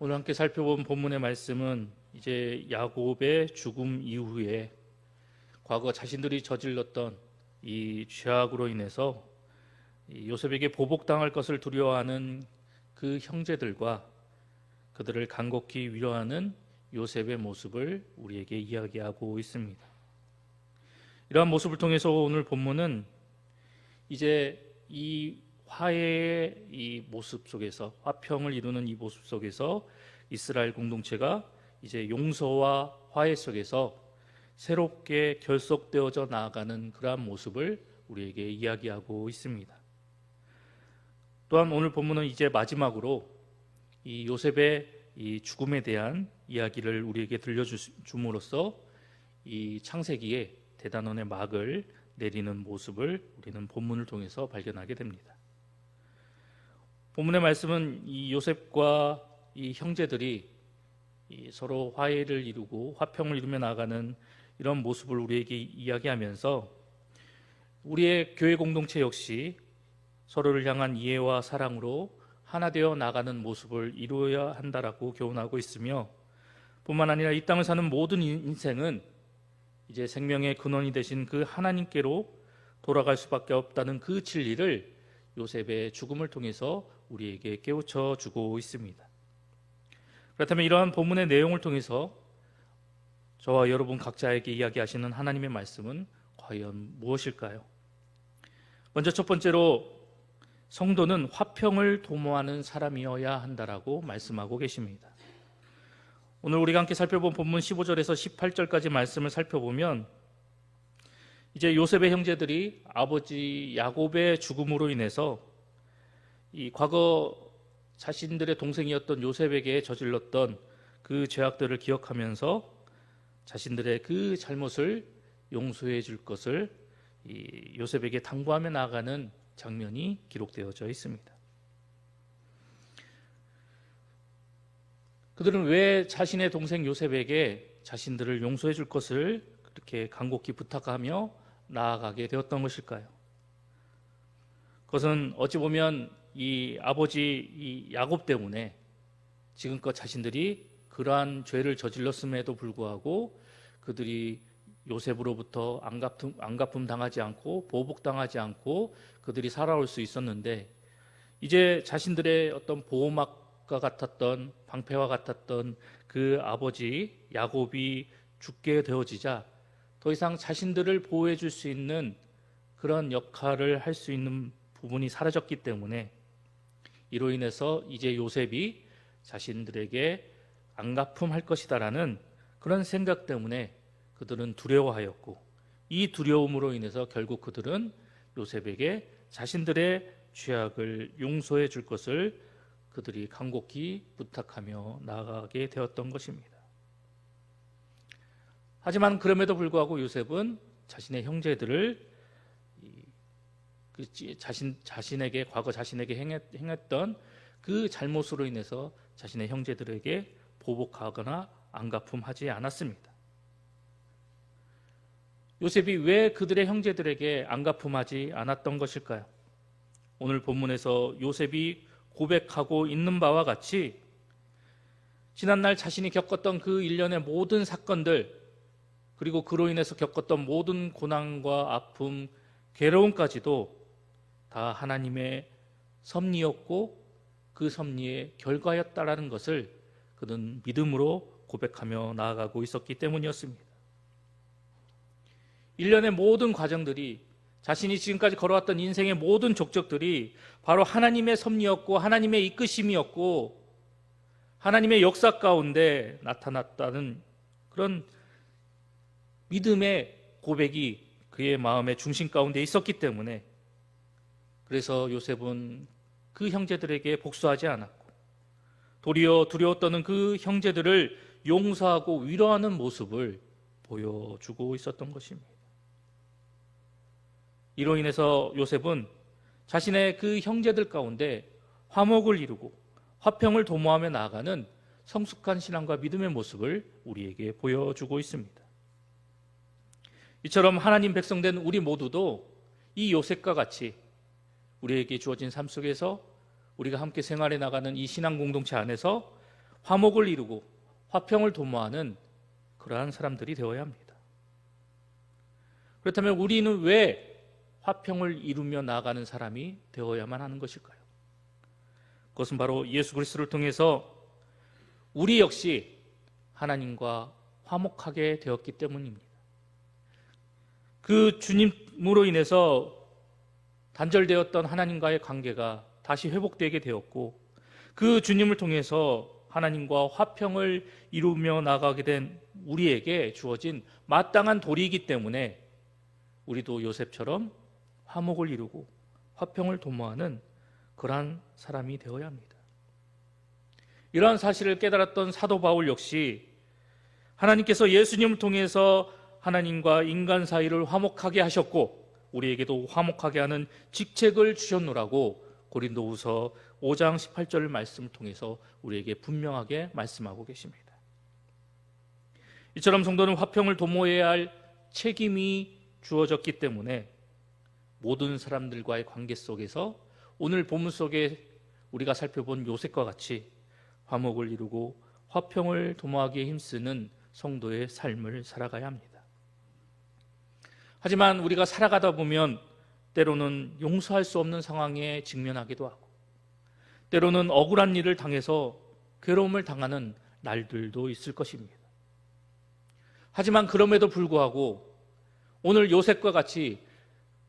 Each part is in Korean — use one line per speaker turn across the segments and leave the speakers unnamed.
오늘 함께 살펴본 본문의 말씀은 이제 야곱의 죽음 이후에 과거 자신들이 저질렀던 이 죄악으로 인해서 이 요셉에게 보복당할 것을 두려워하는 그 형제들과 그들을 간곡히 위로하는 요셉의 모습을 우리에게 이야기하고 있습니다. 이러한 모습을 통해서 오늘 본문은 이제 이 화해의 이 모습 속에서 화평을 이루는 이 모습 속에서 이스라엘 공동체가 이제 용서와 화해 속에서 새롭게 결속되어져 나아가는 그러한 모습을 우리에게 이야기하고 있습니다. 또한 오늘 본문은 이제 마지막으로 이 요셉의 이 죽음에 대한 이야기를 우리에게 들려줌으로써 이 창세기의 대단원의 막을 내리는 모습을 우리는 본문을 통해서 발견하게 됩니다. 본문의 말씀은 이 요셉과 이 형제들이 이 서로 화해를 이루고 화평을 이루며 나가는 이런 모습을 우리에게 이야기하면서 우리의 교회 공동체 역시 서로를 향한 이해와 사랑으로 하나 되어 나가는 모습을 이루어야 한다라고 교훈하고 있으며 뿐만 아니라 이 땅을 사는 모든 인생은 이제 생명의 근원이 되신 그 하나님께로 돌아갈 수밖에 없다는 그 진리를 요셉의 죽음을 통해서 우리에게 깨우쳐 주고 있습니다. 그렇다면 이러한 본문의 내용을 통해서 저와 여러분 각자에게 이야기하시는 하나님의 말씀은 과연 무엇일까요? 먼저 첫 번째로 성도는 화평을 도모하는 사람이어야 한다라고 말씀하고 계십니다. 오늘 우리가 함께 살펴본 본문 15절에서 18절까지 말씀을 살펴보면 이제 요셉의 형제들이 아버지 야곱의 죽음으로 인해서 이 과거 자신들의 동생이었던 요셉에게 저질렀던 그 죄악들을 기억하면서 자신들의 그 잘못을 용서해 줄 것을 이 요셉에게 당부하며 나아가는 장면이 기록되어져 있습니다. 그들은 왜 자신의 동생 요셉에게 자신들을 용서해 줄 것을 그렇게 간곡히 부탁하며 나아가게 되었던 것일까요? 그것은 어찌 보면 이 아버지 이 야곱 때문에 지금껏 자신들이 그러한 죄를 저질렀음에도 불구하고 그들이 요셉으로부터 안갚음, 안갚음 당하지 않고 보복당하지 않고 그들이 살아올 수 있었는데 이제 자신들의 어떤 보호막과 같았던 방패와 같았던 그 아버지 야곱이 죽게 되어지자 더 이상 자신들을 보호해 줄 수 있는 그런 역할을 할 수 있는 부분이 사라졌기 때문에 이로 인해서 이제 요셉이 자신들에게 안 갚음할 것이다라는 그런 생각 때문에 그들은 두려워하였고 이 두려움으로 인해서 결국 그들은 요셉에게 자신들의 죄악을 용서해 줄 것을 그들이 간곡히 부탁하며 나아가게 되었던 것입니다. 하지만 그럼에도 불구하고 요셉은 자신의 형제들을 그 자신 자신에게 과거 자신에게 행했, 행했던 그 잘못으로 인해서 자신의 형제들에게 보복하거나 안갚음하지 않았습니다. 요셉이 왜 그들의 형제들에게 안갚음하지 않았던 것일까요? 오늘 본문에서 요셉이 고백하고 있는 바와 같이 지난날 자신이 겪었던 그 일련의 모든 사건들 그리고 그로 인해서 겪었던 모든 고난과 아픔, 괴로움까지도 다 하나님의 섭리였고 그 섭리의 결과였다라는 것을 그는 믿음으로 고백하며 나아가고 있었기 때문이었습니다. 일련의 모든 과정들이 자신이 지금까지 걸어왔던 인생의 모든 족적들이 바로 하나님의 섭리였고 하나님의 이끄심이었고 하나님의 역사 가운데 나타났다는 그런 믿음의 고백이 그의 마음의 중심 가운데 있었기 때문에 그래서 요셉은 그 형제들에게 복수하지 않았고 도리어 두려워 떠는 그 형제들을 용서하고 위로하는 모습을 보여주고 있었던 것입니다. 이로 인해서 요셉은 자신의 그 형제들 가운데 화목을 이루고 화평을 도모하며 나아가는 성숙한 신앙과 믿음의 모습을 우리에게 보여주고 있습니다. 이처럼 하나님 백성된 우리 모두도 이 요셉과 같이 우리에게 주어진 삶 속에서 우리가 함께 생활해 나가는 이 신앙 공동체 안에서 화목을 이루고 화평을 도모하는 그러한 사람들이 되어야 합니다. 그렇다면 우리는 왜 화평을 이루며 나아가는 사람이 되어야만 하는 것일까요? 그것은 바로 예수 그리스도를 통해서 우리 역시 하나님과 화목하게 되었기 때문입니다. 그 주님으로 인해서 단절되었던 하나님과의 관계가 다시 회복되게 되었고 그 주님을 통해서 하나님과 화평을 이루며 나가게 된 우리에게 주어진 마땅한 도리이기 때문에 우리도 요셉처럼 화목을 이루고 화평을 도모하는 그러한 사람이 되어야 합니다. 이러한 사실을 깨달았던 사도 바울 역시 하나님께서 예수님을 통해서 하나님과 인간 사이를 화목하게 하셨고 우리에게도 화목하게 하는 직책을 주셨노라고 고린도후서 5장 18절 말씀을 통해서 우리에게 분명하게 말씀하고 계십니다. 이처럼 성도는 화평을 도모해야 할 책임이 주어졌기 때문에 모든 사람들과의 관계 속에서 오늘 본문 속에 우리가 살펴본 요셉과 같이 화목을 이루고 화평을 도모하기에 힘쓰는 성도의 삶을 살아가야 합니다. 하지만 우리가 살아가다 보면 때로는 용서할 수 없는 상황에 직면하기도 하고 때로는 억울한 일을 당해서 괴로움을 당하는 날들도 있을 것입니다. 하지만 그럼에도 불구하고 오늘 요셉과 같이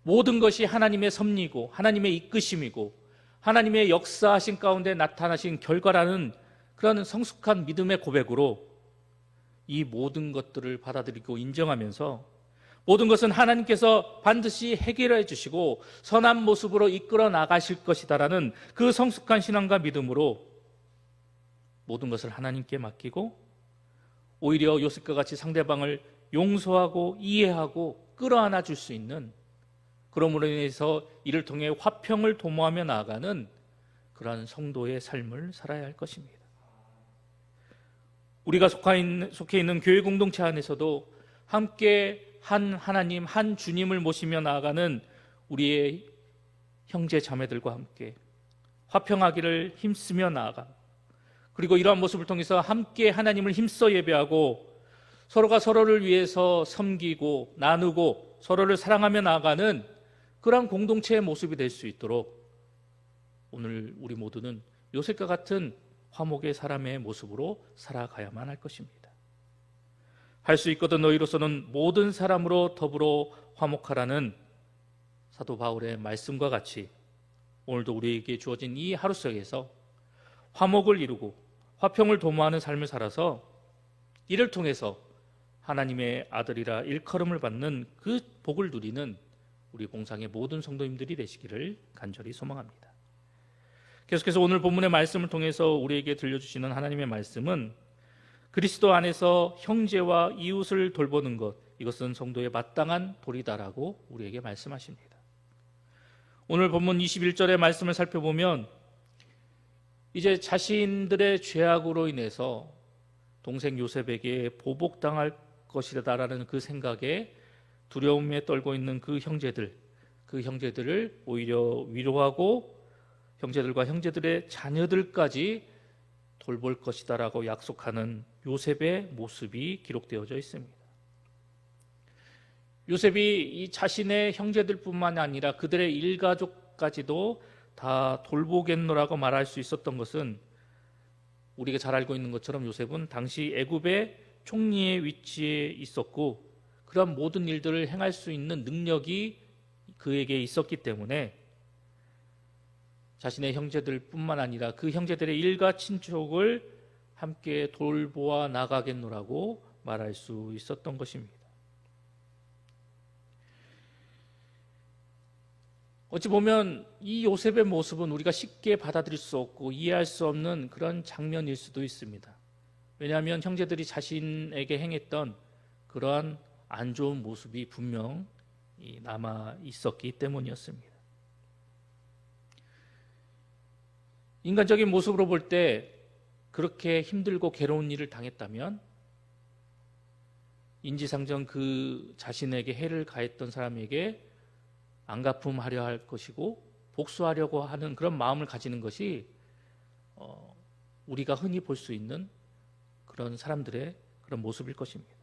모든 것이 하나님의 섭리고 하나님의 이끄심이고 하나님의 역사하신 가운데 나타나신 결과라는 그런 성숙한 믿음의 고백으로 이 모든 것들을 받아들이고 인정하면서 모든 것은 하나님께서 반드시 해결해 주시고 선한 모습으로 이끌어 나가실 것이다라는 그 성숙한 신앙과 믿음으로 모든 것을 하나님께 맡기고 오히려 요셉과 같이 상대방을 용서하고 이해하고 끌어안아 줄 수 있는 그러므로 인해서 이를 통해 화평을 도모하며 나아가는 그러한 성도의 삶을 살아야 할 것입니다. 우리가 속해 있는 교회 공동체 안에서도 함께 한 하나님, 한 주님을 모시며 나아가는 우리의 형제 자매들과 함께 화평하기를 힘쓰며 나아가 그리고 이러한 모습을 통해서 함께 하나님을 힘써 예배하고 서로가 서로를 위해서 섬기고 나누고 서로를 사랑하며 나아가는 그러한 공동체의 모습이 될 수 있도록 오늘 우리 모두는 요셉과 같은 화목의 사람의 모습으로 살아가야만 할 것입니다. 할 수 있거든 너희로서는 모든 사람으로 더불어 화목하라는 사도 바울의 말씀과 같이 오늘도 우리에게 주어진 이 하루 속에서 화목을 이루고 화평을 도모하는 삶을 살아서 이를 통해서 하나님의 아들이라 일컬음을 받는 그 복을 누리는 우리 봉상의 모든 성도님들이 되시기를 간절히 소망합니다. 계속해서 오늘 본문의 말씀을 통해서 우리에게 들려주시는 하나님의 말씀은 그리스도 안에서 형제와 이웃을 돌보는 것 이것은 성도의 마땅한 도리다라고 우리에게 말씀하십니다. 오늘 본문 21절의 말씀을 살펴보면 이제 자신들의 죄악으로 인해서 동생 요셉에게 보복당할 것이다라는 그 생각에 두려움에 떨고 있는 그 형제들, 그 형제들을 오히려 위로하고 형제들과 형제들의 자녀들까지 돌볼 것이다라고 약속하는 요셉의 모습이 기록되어져 있습니다. 요셉이 이 자신의 형제들뿐만 아니라 그들의 일가족까지도 다 돌보겠노라고 말할 수 있었던 것은 우리가 잘 알고 있는 것처럼 요셉은 당시 애굽의 총리의 위치에 있었고 그런 모든 일들을 행할 수 있는 능력이 그에게 있었기 때문에 자신의 형제들뿐만 아니라 그 형제들의 일가 친족을 함께 돌보아 나가겠노라고 말할 수 있었던 것입니다. 어찌 보면 이 요셉의 모습은 우리가 쉽게 받아들일 수 없고 이해할 수 없는 그런 장면일 수도 있습니다. 왜냐하면 형제들이 자신에게 행했던 그러한 안 좋은 모습이 분명 남아 있었기 때문이었습니다. 인간적인 모습으로 볼 때 그렇게 힘들고 괴로운 일을 당했다면 인지상정 그 자신에게 해를 가했던 사람에게 안갚음하려 할 것이고 복수하려고 하는 그런 마음을 가지는 것이 어, 우리가 흔히 볼 수 있는 그런 사람들의 그런 모습일 것입니다.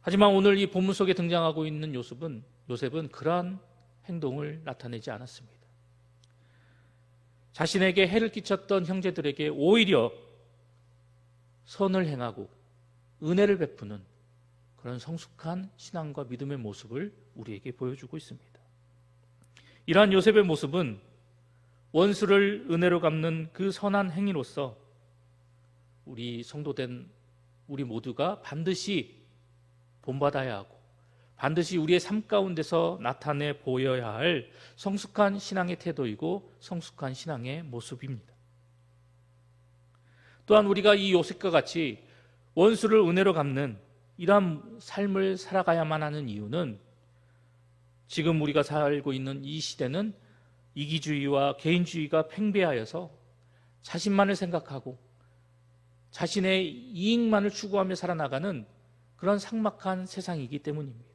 하지만 오늘 이 본문 속에 등장하고 있는 요셉은 요셉은 그러한 행동을 나타내지 않았습니다. 자신에게 해를 끼쳤던 형제들에게 오히려 선을 행하고 은혜를 베푸는 그런 성숙한 신앙과 믿음의 모습을 우리에게 보여주고 있습니다. 이러한 요셉의 모습은 원수를 은혜로 갚는 그 선한 행위로서 우리 성도된 우리 모두가 반드시 본받아야 하고 반드시 우리의 삶 가운데서 나타내 보여야 할 성숙한 신앙의 태도이고 성숙한 신앙의 모습입니다. 또한 우리가 이 요셉과 같이 원수를 은혜로 갚는 이러한 삶을 살아가야만 하는 이유는 지금 우리가 살고 있는 이 시대는 이기주의와 개인주의가 팽배하여서 자신만을 생각하고 자신의 이익만을 추구하며 살아나가는 그런 삭막한 세상이기 때문입니다.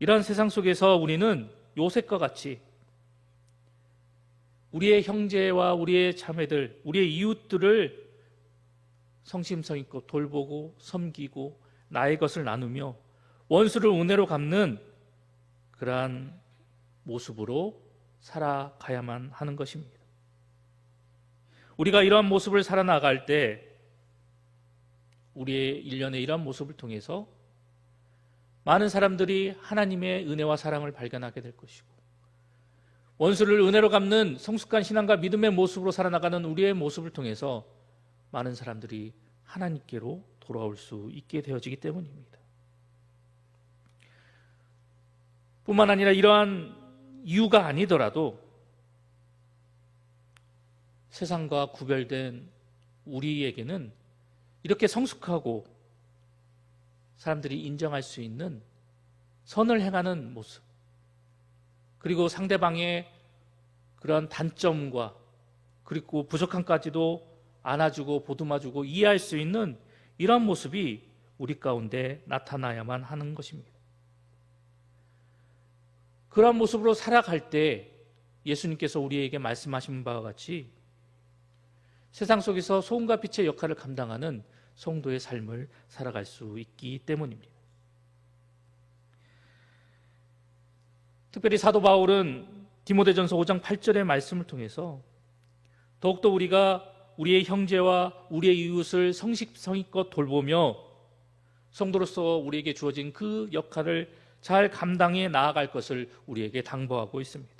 이러한 세상 속에서 우리는 요셉과 같이 우리의 형제와 우리의 자매들, 우리의 이웃들을 성심성의껏 돌보고 섬기고 나의 것을 나누며 원수를 은혜로 갚는 그러한 모습으로 살아가야만 하는 것입니다. 우리가 이러한 모습을 살아나갈 때 우리의 일련의 이러한 모습을 통해서 많은 사람들이 하나님의 은혜와 사랑을 발견하게 될 것이고 원수를 은혜로 갚는 성숙한 신앙과 믿음의 모습으로 살아나가는 우리의 모습을 통해서 많은 사람들이 하나님께로 돌아올 수 있게 되어지기 때문입니다. 뿐만 아니라 이러한 이유가 아니더라도 세상과 구별된 우리에게는 이렇게 성숙하고 사람들이 인정할 수 있는 선을 행하는 모습, 그리고 상대방의 그런 단점과 그리고 부족함까지도 안아주고 보듬어주고 이해할 수 있는 이런 모습이 우리 가운데 나타나야만 하는 것입니다. 그런 모습으로 살아갈 때 예수님께서 우리에게 말씀하신 바와 같이 세상 속에서 소금과 빛의 역할을 감당하는 성도의 삶을 살아갈 수 있기 때문입니다. 특별히 사도 바울은 디모데전서 5장 8절의 말씀을 통해서 더욱더 우리가 우리의 형제와 우리의 이웃을 성식성의껏 돌보며 성도로서 우리에게 주어진 그 역할을 잘 감당해 나아갈 것을 우리에게 당부하고 있습니다.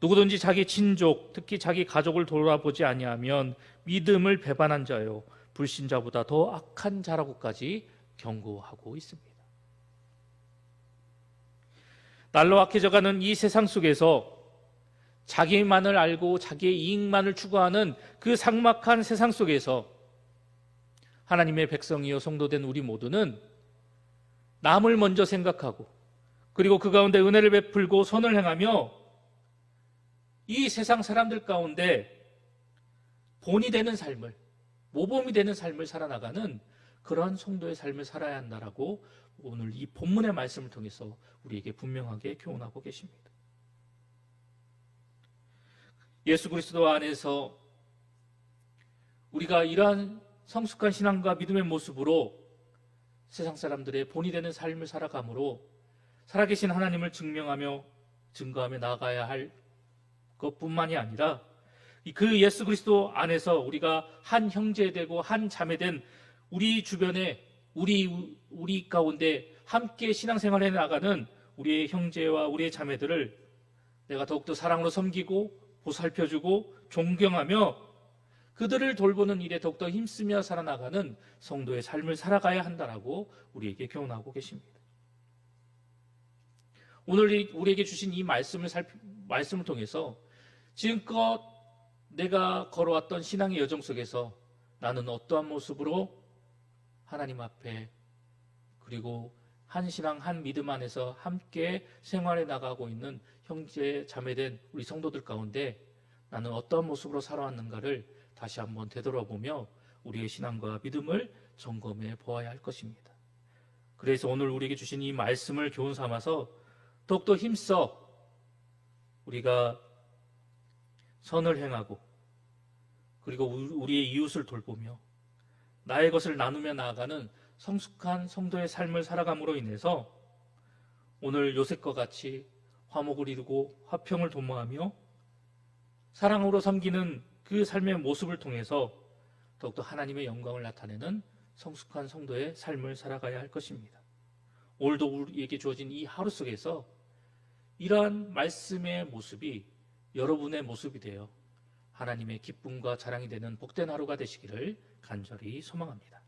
누구든지 자기 친족, 특히 자기 가족을 돌아보지 아니하면 믿음을 배반한 자요 불신자보다 더 악한 자라고까지 경고하고 있습니다. 날로 악해져가는 이 세상 속에서 자기만을 알고 자기의 이익만을 추구하는 그 삭막한 세상 속에서 하나님의 백성이요 성도된 우리 모두는 남을 먼저 생각하고 그리고 그 가운데 은혜를 베풀고 선을 행하며 이 세상 사람들 가운데 본이 되는 삶을 모범이 되는 삶을 살아나가는 그러한 성도의 삶을 살아야 한다라고 오늘 이 본문의 말씀을 통해서 우리에게 분명하게 교훈하고 계십니다. 예수 그리스도 안에서 우리가 이러한 성숙한 신앙과 믿음의 모습으로 세상 사람들의 본이 되는 삶을 살아감으로 살아계신 하나님을 증명하며 증거하며 나아가야 할 것뿐만이 아니라 그 예수 그리스도 안에서 우리가 한 형제 되고 한 자매 된 우리 주변에 우리 우리 가운데 함께 신앙생활해 나가는 우리의 형제와 우리의 자매들을 내가 더욱더 사랑으로 섬기고 보살펴주고 존경하며 그들을 돌보는 일에 더욱더 힘쓰며 살아나가는 성도의 삶을 살아가야 한다라고 우리에게 교훈하고 계십니다. 오늘 우리에게 주신 이 말씀을 살, 말씀을 통해서 지금껏 내가 걸어왔던 신앙의 여정 속에서 나는 어떠한 모습으로 하나님 앞에 그리고 한 신앙 한 믿음 안에서 함께 생활해 나가고 있는 형제 자매된 우리 성도들 가운데 나는 어떠한 모습으로 살아왔는가를 다시 한번 되돌아보며 우리의 신앙과 믿음을 점검해 보아야 할 것입니다. 그래서 오늘 우리에게 주신 이 말씀을 교훈 삼아서 더욱더 힘써 우리가 선을 행하고 그리고 우- 우리의 이웃을 돌보며 나의 것을 나누며 나아가는 성숙한 성도의 삶을 살아감으로 인해서 오늘 요셉과 같이 화목을 이루고 화평을 도모하며 사랑으로 섬기는 그 삶의 모습을 통해서 더욱더 하나님의 영광을 나타내는 성숙한 성도의 삶을 살아가야 할 것입니다. 오늘도 우리에게 주어진 이 하루 속에서 이러한 말씀의 모습이 여러분의 모습이 되어 하나님의 기쁨과 자랑이 되는 복된 하루가 되시기를 간절히 소망합니다.